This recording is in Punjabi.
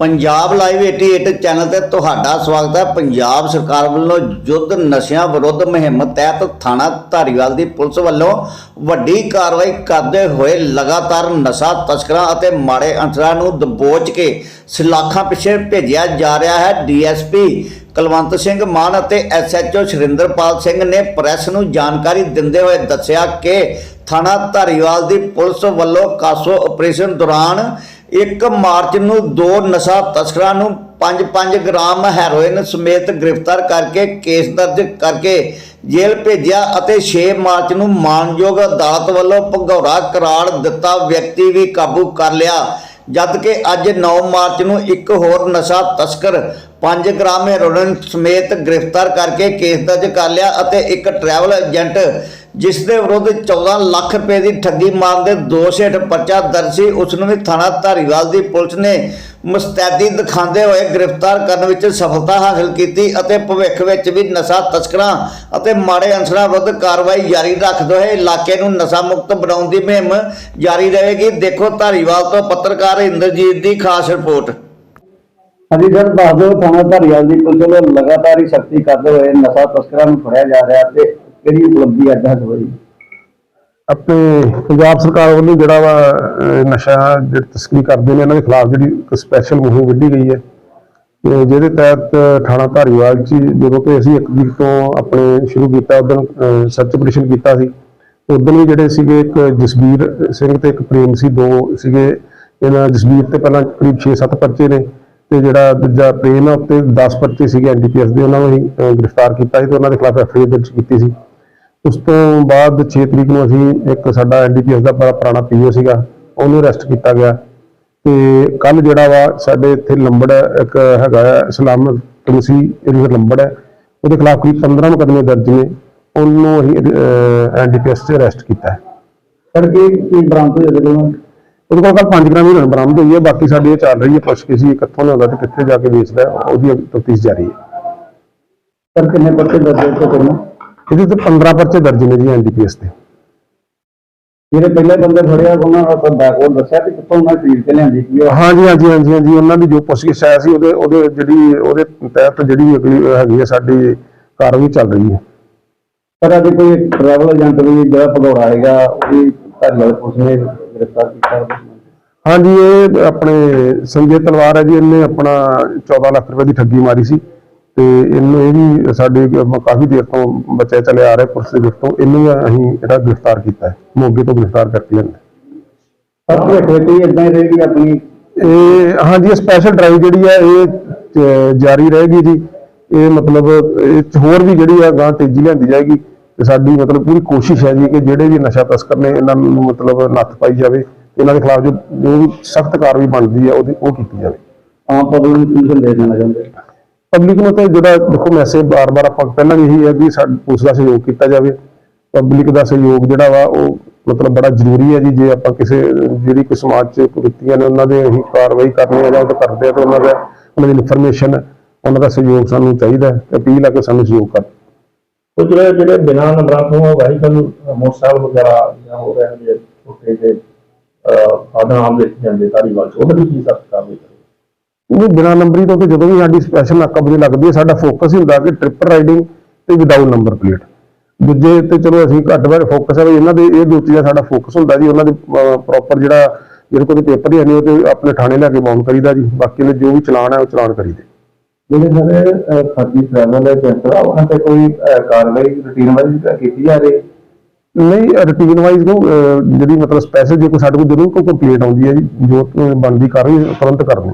ਪੰਜਾਬ ਲਾਈਵ 88 ਚੈਨਲ ਤੇ ਤੁਹਾਡਾ ਸਵਾਗਤ ਹੈ। ਪੰਜਾਬ ਸਰਕਾਰ ਵੱਲੋਂ ਯੁੱਧ ਨਸ਼ਿਆਂ ਵਿਰੁੱਧ ਮੁਹਿੰਮ ਤਹਿਤ ਥਾਣਾ ਧਾਰੀਵਾਲ ਦੀ ਪੁਲਿਸ ਵੱਲੋਂ ਵੱਡੀ ਕਾਰਵਾਈ ਕਰਦੇ ਹੋਏ ਲਗਾਤਾਰ ਨਸ਼ਾ ਤਸਕਰਾਂ ਅਤੇ ਮਾੜੇ ਅੰਸਰਾਂ ਨੂੰ ਦਬੋਚ ਕੇ ਸਲਾਖਾਂ ਪਿੱਛੇ ਭੇਜਿਆ ਜਾ ਰਿਹਾ ਹੈ। ਡੀਐਸਪੀ ਕੁਲਵੰਤ ਸਿੰਘ ਮਾਨ ਅਤੇ ਐਸਐਚਓ ਸ਼ਰਿੰਦਰਪਾਲ ਸਿੰਘ ਨੇ ਪ੍ਰੈਸ ਨੂੰ ਜਾਣਕਾਰੀ ਦਿੰਦੇ ਹੋਏ ਦੱਸਿਆ ਕਿ ਥਾਣਾ ਧਾਰੀਵਾਲ ਦੀ ਪੁਲਿਸ ਵੱਲੋਂ ਕਾਸੋ ਆਪਰੇਸ਼ਨ ਦੌਰਾਨ 1 ਮਾਰਚ ਨੂੰ ਦੋ ਨਸ਼ਾ ਤਸਕਰਾਂ ਨੂੰ 5-5 ਗ੍ਰਾਮ ਹੈਰੋਇਨ ਸਮੇਤ ਗ੍ਰਿਫਤਾਰ ਕਰਕੇ ਕੇਸ ਦਰਜ ਕਰਕੇ ਜੇਲ੍ਹ ਭੇਜਿਆ ਅਤੇ 6 ਮਾਰਚ ਨੂੰ ਮਾਨਯੋਗ ਅਦਾਲਤ ਵੱਲੋਂ ਭਗੌੜਾ ਕਰਾਰ ਦਿੱਤਾ ਵਿਅਕਤੀ ਵੀ ਕਾਬੂ ਕਰ ਲਿਆ। ਜਦਕਿ ਅੱਜ 9 ਮਾਰਚ ਨੂੰ ਇੱਕ ਹੋਰ ਨਸ਼ਾ ਤਸਕਰ 5 ਗ੍ਰਾਮ ਹੈਰੋਇਨ ਸਮੇਤ ਗ੍ਰਿਫਤਾਰ ਕਰਕੇ ਕੇਸ ਦਰਜ ਕਰ ਲਿਆ ਅਤੇ ਇੱਕ ਟਰੈਵਲ ਏਜੰਟ ਜਿਸ ਦੇ ਵਿਰੁੱਧ 14 ਲੱਖ ਰੁਪਏ ਦੀ ਠੱਗੀ ਮਾਰਨ ਦੇ ਦੋਸ਼ ਹੇਠ ਪਰਚਾ ਦਰਜ ਸੀ, ਉਸ ਨੂੰ ਵੀ ਥਾਣਾ ਧਾਰੀਵਾਲ ਦੀ ਪੁਲਿਸ ਨੇ ਮੁਸਤੈਦੀ ਦਿਖਾਉਂਦੇ ਹੋਏ ਗ੍ਰਿਫਤਾਰ ਕਰਨ ਵਿੱਚ ਸਫਲਤਾ ਹਾਸਲ ਕੀਤੀ ਅਤੇ ਭਵਿੱਖ ਵਿੱਚ ਵੀ ਨਸ਼ਾ ਤਸਕਰਾਂ ਅਤੇ ਮਾੜੇ ਅੰਸਰਾਂ ਵਿਰੁੱਧ ਕਾਰਵਾਈ ਜਾਰੀ ਰੱਖਦੇ ਹੋਏ ਇਲਾਕੇ ਨੂੰ ਨਸ਼ਾ ਮੁਕਤ ਬਣਾਉਣ ਦੀ ਮੁਹਿੰਮ ਜਾਰੀ ਰਹੇਗੀ। ਦੇਖੋ ਧਾਰੀਵਾਲ ਤੋਂ ਪੱਤਰਕਾਰ ਇੰਦਰਜੀਤ ਦੀ ਖਾਸ ਰਿਪੋਰਟ। ਹਾਂਜੀ ਸਰ, ਦੱਸ ਦਿਓ, ਥਾਣਾ ਧਾਰੀਵਾਲ ਦੀ ਪੁਲਿਸ ਵੱਲੋਂ ਲਗਾਤਾਰ ਹੀ ਸਖਤੀ ਕਰਦੇ ਹੋਏ ਨਸ਼ਾ ਤਸਕਰਾਂ ਨੂੰ ਫੜਿਆ ਜਾ ਰਿਹਾ ਤੇ ਕਿਹੜੀ ਉਪਲਬਧੀ ਅੱਜ ਤੱਕ ਹੋਈ। ਆਪਣੇ ਪੰਜਾਬ ਸਰਕਾਰ ਵੱਲੋਂ ਜਿਹੜਾ ਵਾ ਅਹ, ਨਸ਼ਾ ਜਿਹੜੀ ਤਸਕਰੀ ਕਰਦੇ ਨੇ ਇਹਨਾਂ ਦੇ ਖਿਲਾਫ ਜਿਹੜੀ ਇੱਕ ਸਪੈਸ਼ਲ ਮੁਹਿੰਮ ਵਿੱਢੀ ਗਈ ਹੈ। ਤੇ ਜਿਹਦੇ ਤਹਿਤ ਥਾਣਾ ਧਾਰੀਵਾਲ 'ਚ ਜਦੋਂ ਤੋਂ ਅਸੀਂ ਇੱਕ ਵੀਕ ਤੋਂ ਆਪਣੇ ਸ਼ੁਰੂ ਕੀਤਾ ਉਦੋਂ ਸਰਚ ਆਪਰੇਸ਼ਨ ਕੀਤਾ ਸੀ। ਉਦੋਂ ਵੀ ਜਿਹੜੇ ਸੀਗੇ ਇੱਕ ਜਸਬੀਰ ਸਿੰਘ ਤੇ ਇੱਕ ਪ੍ਰੇਮ ਸੀ ਦੋ ਸੀਗੇ। ਇਹਨਾਂ ਜਸਬੀਰ ਤੇ ਪਹਿਲਾਂ ਕਰੀਬ 6-7 ਪਰਚੇ ਨੇ ਤੇ ਜਿਹੜਾ ਦੂਜਾ ਪ੍ਰੇਮ ਆ ਉੱਤੇ 10 ਪਰਚੇ ਸੀਗੇ ਐਨਡੀਪੀਐਸ ਦੇ ਉਹਨਾਂ ਨੂੰ ਅਸੀਂ ਅਹ, ਗ੍ਰਿਫਤਾਰ ਕੀਤਾ ਸੀ ਤੇ ਉਹਨਾਂ ਦੇ ਖਿਲਾਫ ਐਫਆਈਆਰ ਦਰਜ ਕੀਤੀ ਸੀ। ਉਸ ਤੋਂ ਬਾਅਦ 6 ਤਰੀਕ ਨੂੰ ਅਸੀਂ ਇੱਕ ਸਾਡਾ ਐਨਡੀਪੀਐਸ ਦਾ ਬੜਾ ਪੁਰਾਣਾ ਪੀਓ ਸੀਗਾ ਉਹਨੂੰ ਅਰੈਸਟ ਕੀਤਾ ਗਿਆ। ਤੇ ਕੱਲ ਜਿਹੜਾ ਵਾ ਸਾਡੇ ਇੱਥੇ ਲੰਬੜ ਇੱਕ ਹੈਗਾ ਹੈ ਇਸਲਾਮ ਕਮਸੀ ਰਿਵਰ ਲੰਬੜ ਹੈ। ਉਹਦੇ ਖਿਲਾਫ ਕੋਈ 15 ਮੁਕੱਦਮੇ ਦਰਜ ਨੇ ਉਹਨੂੰ ਅਸੀਂ ਐਨਡੀਪੀਐਸ 'ਚ ਅਰੈਸਟ ਕੀਤਾ ਹੈ। ਸਰ ਕੀ ਕੀ ਬਰਾਮਦ ਹੋਇਆ ਜਦੋਂ ਉਹਦੇ ਕੋਲ ਕੱਲ 5 ਗ੍ਰਾਮ ਹੀਰੋਇਨ ਬਰਾਮਦ ਹੋਈ ਹੈ ਬਾਕੀ ਸਾਡੀ ਇਹ ਚੱਲ ਰਹੀ ਹੈ ਪੁੱਛ ਕੇ ਸੀ ਕਿੱਥੋਂ ਲਿਆਉਂਦਾ ਤੇ ਕਿੱਥੇ ਜਾ ਕੇ ਵੇਚਦਾ ਹੈ, ਉਹਦੀ ਤਫਤੀਸ਼ ਜਾਰੀ ਹੈ। ਸਰ ਕਿੰਨੇ ਪਰਚੇ ਦਰਜ ਹੋ ਚੁੱਕੇ ਇਹਦੇ ਤੇ 15 ਪਰਚੇ ਦਰਜ ਨੇ ਜੀ ਐਨਡੀਪੀਐਸ ਤੇ ਜਿਹੜੇ ਪਹਿਲੇ ਬੰਦੇ ਫੜਿਆ ਉਹਨਾਂ ਦਾ ਤਾਂ ਬੈਕਵਰਡ ਦੱਸਿਆ ਕਿ ਕਿੱਥੋਂ ਉਹਨਾਂ ਖਰੀਦ ਕੇ ਲਿਆਂਦੀ ਸੀ ਉਹ। ਹਾਂਜੀ ਹਾਂਜੀ ਹਾਂਜੀ ਹਾਂਜੀ ਉਹਨਾਂ ਦੀ ਜੋ ਪੁੱਛਗਿੱਛ ਆਇਆ ਸੀ ਉਹਦੇ ਉਹਦੇ ਜਿਹੜੀ ਉਹਦੇ ਤਹਿਤ ਜਿਹੜੀ ਅਗਲੀ ਹੈਗੀ ਹੈ ਸਾਡੀ ਕਾਰਵਾਈ ਚੱਲ ਰਹੀ ਹੈ। ਸਰ ਅੱਜ ਕੋਈ ਟਰੈਵਲ ਏਜੰਟ ਵੀ ਜਿਹੜਾ ਭਗੌੜਾ ਹੈਗਾ ਉਹ ਵੀ ਧਾਰੀਵਾਲ ਪੁਲਿਸ ਨੇ ਗ੍ਰਿਫਤਾਰ ਕੀਤਾ ਹਾਂਜੀ ਇਹ ਆਪਣੇ ਸੰਜੇ ਤਲਵਾਰ ਹੈ ਜੀ ਇਹਨੇ ਆਪਣਾ 14 ਲੱਖ ਰੁਪਏ ਦੀ ਠੱਗੀ ਮਾਰੀ ਸੀ। ਤੇ ਇਹਨੂੰ ਇਹ ਵੀ ਸਾਡੇ ਕਾਫੀ ਦੇਰ ਤੋਂ ਬੱਚੇ ਚਲੇ ਆ ਰਹੇ ਪੁਲਿਸ ਦੇ ਤੋਂ ਇਹਨੂੰ ਵੀ ਅਸੀਂ ਜਿਹੜਾ ਗ੍ਰਿਫਤਾਰ ਕੀਤਾ ਹੈ ਮੋਗੇ ਤੋਂ ਗ੍ਰਿਫਤਾਰ ਕਰਕੇ ਲਿਆਂਦਾ ਇਦਾਂ ਹੀ ਰਹੇਗੀ ਆਪਣੀ ਇਹ ਹਾਂਜੀ ਸਪੈਸ਼ਲ ਡਰਾਈਵ ਜਿਹੜੀ ਹੈ ਇਹ ਜਾਰੀ ਰਹੇਗੀ ਜੀ। ਇਹ ਮਤਲਬ ਇਹ ਹੋਰ ਵੀ ਜਿਹੜੀ ਹੈ ਗਾਂ ਤੇਜ਼ੀ ਲਿਆਂਦੀ ਜਾਏਗੀ। ਤੇ ਸਾਡੀ ਮਤਲਬ ਪੂਰੀ ਕੋਸ਼ਿਸ਼ ਹੈ ਜੀ ਕਿ ਜਿਹੜੇ ਵੀ ਨਸ਼ਾ ਤਸਕਰ ਨੇ ਇਹਨਾਂ ਨੂੰ ਮਤਲਬ ਨੱਥ ਪਾਈ ਜਾਵੇ। ਇਹਨਾਂ ਦੇ ਖਿਲਾਫ ਜੋ ਸਖਤ ਕਾਰਵਾਈ ਬਣਦੀ ਹੈ ਉਹਦੀ ਉਹ ਕੀਤੀ ਜਾਵੇ। ਆਮ ਪਬਲਿਕ ਨੂੰ ਕੀ ਸੰਦੇਸ਼ ਦੇਣਾ ਚਾਹੁੰਦੇ ਪਬਲਿਕ ਨੂੰ ਤਾਂ ਜਿਹੜਾ ਦੇਖੋ ਮੈਸੇਜ ਬਾਰ-ਬਾਰ ਆਪਾਂ ਪਹਿਲਾਂ ਵੀ ਇਹੀ ਹੈ ਕਿ ਸਾਡ, ਪੁਲਿਸ ਦਾ ਸਹਿਯੋਗ ਕੀਤਾ ਜਾਵੇ। ਪਬਲਿਕ ਦਾ ਸਹਿਯੋਗ ਜਿਹੜਾ ਵਾ ਉਹ ਮਤਲਬ ਬੜਾ ਜ਼ਰੂਰੀ ਹੈ ਜੀ, ਜੇ ਆਪਾਂ ਕਿਸੇ, ਜਿਹੜੀ ਕੋਈ ਸਮਾਜ 'ਚ ਕੁਰੀਤੀਆਂ ਨੇ ਉਹਨਾਂ ਦੇ ਅਸੀਂ ਕਾਰਵਾਈ ਕਰਨੀ ਹੈ ਜਾਂ ਉਹ ਕਰਦੇ ਆ ਤਾਂ ਉਹਨਾਂ ਦਾ, ਉਹਨਾਂ ਦੀ ਇਨਫੋਰਮੇਸ਼ਨ ਉਹਨਾਂ ਦਾ ਸਹਿਯੋਗ ਸਾਨੂੰ ਚਾਹੀਦਾ ਹੈ ਅਪੀਲ ਹੈ ਕਿ ਸਾਨੂੰ ਸਹਿਯੋਗ ਕਰਨ। ਕੁਝ ਜਿਹੜੇ ਜਿਹੜੇ ਬਿਨਾਂ ਨੰਬਰਾਂ ਤੋਂ ਵਹੀਕਲ ਮੋਟਰਸਾਈਕਲ ਵਗੈਰਾ ਜਾਂ ਹੋ ਰਹੇ ਨੇ ਛੋਟੇ ਜਿਹੇ ਆਦਾਂ ਦੇ ਜਾਂਦੇ, ਧਾਰੀਵਾਲ ਚ, ਉਹਦੇ ਵੀ ਕੀ ਸਖਤ ਕਾਰਵਾਈ ਉਹ ਬਿਨਾਂ ਨੰਬਰੀ ਤੋਂ ਤੇ ਜਦੋਂ ਵੀ ਸਾਡੀ ਸਪੈਸ਼ਲ ਨਾਕਾਬੰਦੀ ਲੱਗਦੀ ਹੈ ਸਾਡਾ ਫੋਕਸ ਹੀ ਹੁੰਦਾ ਕਿ ਟ੍ਰਿਪਲ ਰਾਈਡਿੰਗ ਤੇ ਵਿਦਆਊਟ ਨੰਬਰ ਪਲੇਟ ਦੂਜੇ ਤੇ ਚਲੋ ਅਸੀਂ ਘੱਟ ਵਾਰ ਫੋਕਸ ਹੈ ਵੀ ਇਹਨਾਂ ਦੇ ਇਹ ਦੋ ਚੀਜ਼ਾਂ ਸਾਡਾ ਫੋਕਸ ਹੁੰਦਾ ਜੀ ਉਹਨਾਂ ਦੇ ਪ੍ਰੋਪਰ ਜਿਹੜਾ ਜਿਹੜੇ ਕੋਈ ਪੇਪਰ ਹੀ ਨਹੀਂ ਉਹ ਤੇ ਆਪਣੇ ਥਾਣੇ ਲੈ ਕੇ ਬਾਉਂਡ ਕਰੀਦਾ ਜੀ। ਬਾਕੀ ਨੇ ਜੋ ਵੀ ਚਲਾਨ ਹੈ ਉਹ ਚਲਾਨ ਕਰੀਦੇ ਜਿਹੜੇ ਸਾਰੇ ਫਰਜ਼ੀ ਟਰੈਵਲ ਏਜੰਟ ਆ ਉਹਨਾਂ ਤੇ ਕੋਈ ਕਾਰਵਾਈ ਰੁਟੀਨ ਵਾਈਜ਼ ਕੀਤੀ ਜਾ ਰਹੀ? ਹੈ ਨਹੀਂ ਰੂਟੀਨ ਵਾਈਜ਼ ਨੂੰ ਜਿਹੜੀ ਮਤਲਬ ਸਪੈਸ਼ਲ ਜੇ ਕੋਈ ਸਾਡੇ ਕੋਲ ਜ਼ਰੂਰ ਕੋਈ ਕੰਪਲੀਟ ਆਉਂਦੀ ਹੈ ਜੀ ਜੋ ਬਣਦੀ ਕਾਰਵਾਈ ਤੁਰੰਤ ਕਰਦੇ